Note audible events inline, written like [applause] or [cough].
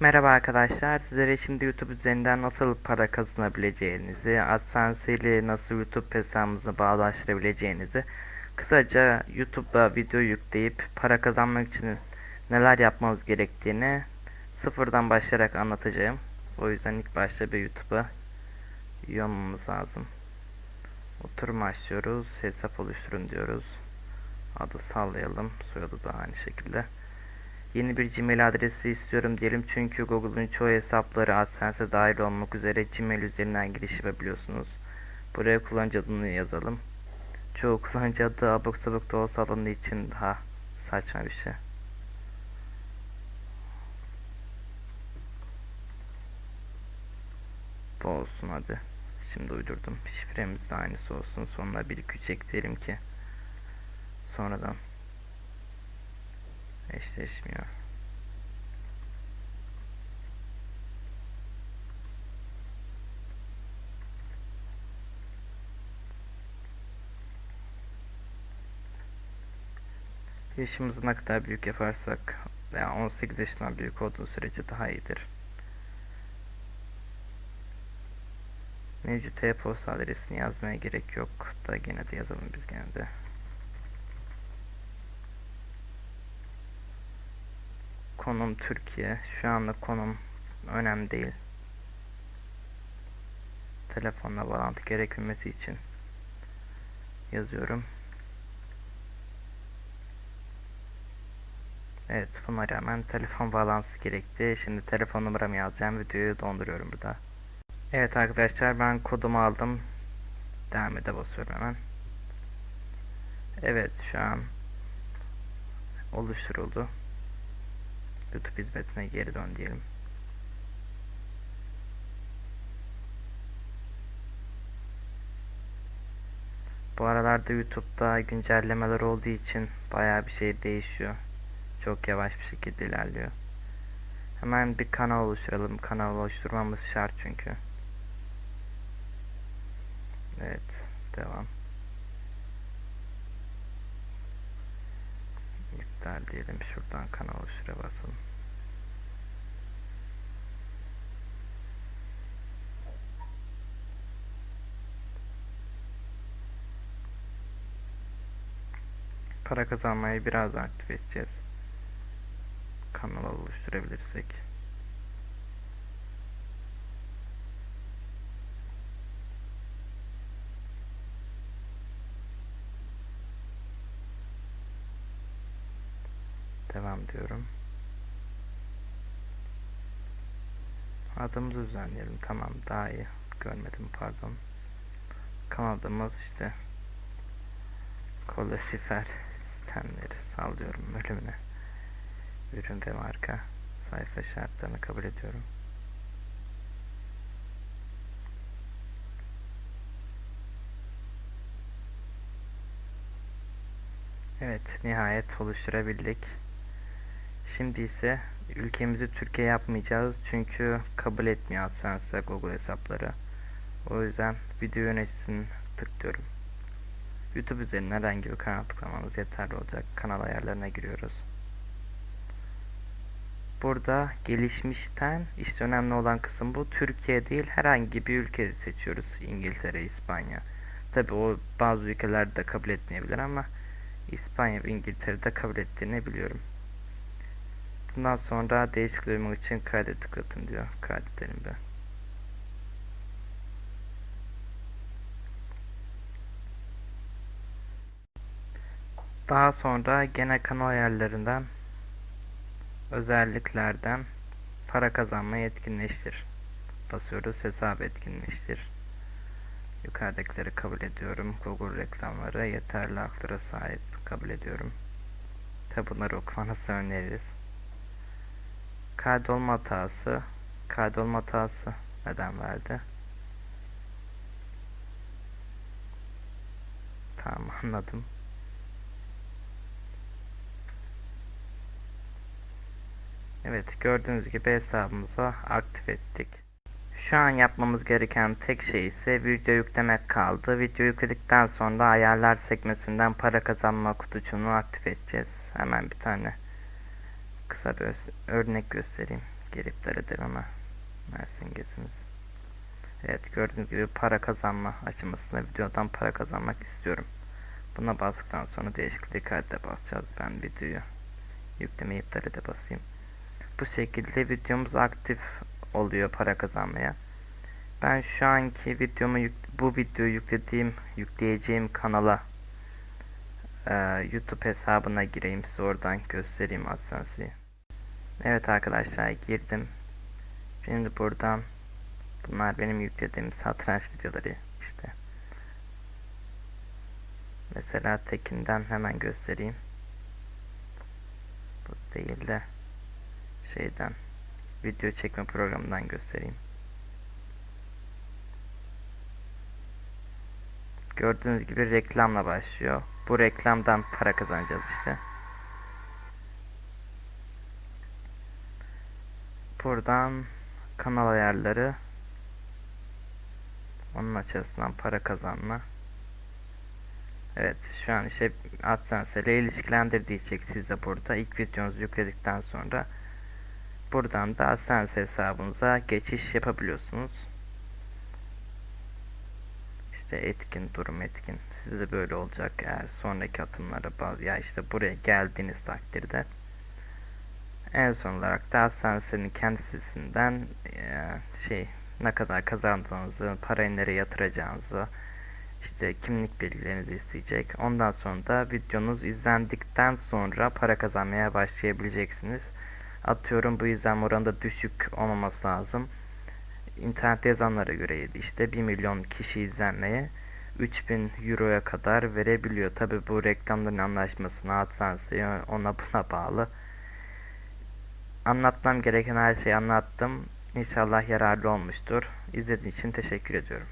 Merhaba arkadaşlar. Sizlere şimdi YouTube üzerinden nasıl para kazanabileceğinizi, AdSense ile nasıl YouTube hesabınızı bağlaştırabileceğinizi, kısaca YouTube'a video yükleyip para kazanmak için neler yapmanız gerektiğini sıfırdan başlayarak anlatacağım. O yüzden ilk başta bir YouTube'a üye olmamız lazım. Oturum açıyoruz, hesap oluşturun diyoruz. Adı sallayalım, soyadı da aynı şekilde. Yeni bir Gmail adresi istiyorum diyelim çünkü Google'un çoğu hesapları AdSense'e dahil olmak üzere Gmail üzerinden giriş yapabiliyorsunuz. Buraya kullanıcı adını yazalım. Çoğu kullanıcı adı abuk sabuk da olsa alındığı için daha saçma bir şey. Bu olsun hadi. Şimdi uydurdum. Şifremiz de aynısı olsun. Sonuna 1 2 3 ekleyelim ki sonradan eşleşmiyor. Yaşımızı ne kadar büyük yaparsak yani 18 yaşından büyük olduğu sürece daha iyidir. Mevcut e-posta adresini yazmaya gerek yok da gene de yazalım biz gene de. Konum Türkiye. Şu anda konum önemli değil. Telefonla bağlantı gerekmemesi için yazıyorum. Evet buna rağmen telefon bağlantısı gerekti. Şimdi telefon numaramı yazacağım. Videoyu donduruyorum burada. Evet arkadaşlar ben kodumu aldım. Devam ede basıyorum hemen. Evet şu an oluşturuldu. YouTube hizmetine geri dön diyelim. Bu aralarda YouTube'da güncellemeler olduğu için baya bir şey değişiyor. Çok yavaş bir şekilde ilerliyor. Hemen bir kanal oluşturalım. Kanal oluşturmamız şart çünkü. Evet, devam. İptal diyelim. Şuradan kanal oluştura basalım. Para kazanmayı biraz aktif edeceğiz. Kanal oluşturabilirsek. Devam diyorum. Adımızı düzenleyelim. Tamam daha iyi. Görmedim pardon. Kanalımız işte kalorifer sistemleri sallıyorum bölümüne. Ürün ve marka sayfa şartlarını kabul ediyorum. Evet nihayet oluşturabildik. Şimdi ise ülkemizi Türkiye yapmayacağız çünkü kabul etmiyor AdSense Google hesapları. O yüzden video yöneticisini tıklıyorum. YouTube üzerinden herhangi bir kanal tıklamanız yeterli olacak. Kanal ayarlarına giriyoruz. Burada gelişmişten işte önemli olan kısım bu. Türkiye değil herhangi bir ülke seçiyoruz. İngiltere, İspanya. Tabi o bazı ülkelerde kabul etmeyebilir ama İspanya ve İngiltere'de kabul ettiğini biliyorum. Bundan sonra değişiklik duymak için kaydet tıklatın diyor. Kaydedelim bir. Daha sonra genel kanal ayarlarından özelliklerden para kazanmayı etkinleştir. Basıyoruz hesap etkinleştir. Yukarıdakileri kabul ediyorum. Google reklamları yeterli haklara sahip kabul ediyorum. Tabi bunları okumanızı öneririz. Kaydolma hatası. Kaydolma hatası neden verdi? Tamam [laughs] anladım. Evet gördüğünüz gibi hesabımıza aktif ettik. Şu an yapmamız gereken tek şey ise video yüklemek kaldı. Video yükledikten sonra ayarlar sekmesinden para kazanma kutucuğunu aktif edeceğiz. Hemen bir tane kısa bir örnek göstereyim. Edelim ama Mersin gezimiz. Evet gördüğünüz gibi para kazanma aşamasında videodan para kazanmak istiyorum. Buna bastıktan sonra değişiklik kayda basacağız. Ben videoyu yüklemeyi iptal ede basayım. Bu şekilde videomuz aktif oluyor para kazanmaya. Ben şu anki videomu bu videoyu yüklediğim yükleyeceğim kanala e, YouTube hesabına gireyim size oradan göstereyim AdSense'i. Evet arkadaşlar girdim. Şimdi buradan bunlar benim yüklediğim satranç videoları işte. Mesela tekinden hemen göstereyim. Bu değil de şeyden video çekme programından göstereyim. Gördüğünüz gibi reklamla başlıyor. Bu reklamdan para kazanacağız işte. Buradan kanal ayarları onun açısından para kazanma. Evet şu an işte AdSense ile ilişkilendir diyecek size burada. İlk videonuzu yükledikten sonra buradan da AdSense hesabınıza geçiş yapabiliyorsunuz. İşte etkin durum etkin. Sizde de böyle olacak eğer sonraki atımlara. Ya işte buraya geldiğiniz takdirde. En son olarak da AdSense'nin kendisinden eee, şey ne kadar kazandığınızı, parayı nereye yatıracağınızı, işte kimlik bilgilerinizi isteyecek. Ondan sonra da videonuz izlendikten sonra para kazanmaya başlayabileceksiniz. Atıyorum bu izlenme oranı da düşük olmaması lazım. İnternette yazanlara göre işte 1 milyon kişi izlenmeye 3000 euroya kadar verebiliyor. Tabi bu reklamların anlaşmasına AdSense'ye ona buna bağlı. Anlatmam gereken her şeyi anlattım. İnşallah yararlı olmuştur. İzlediğiniz için teşekkür ediyorum.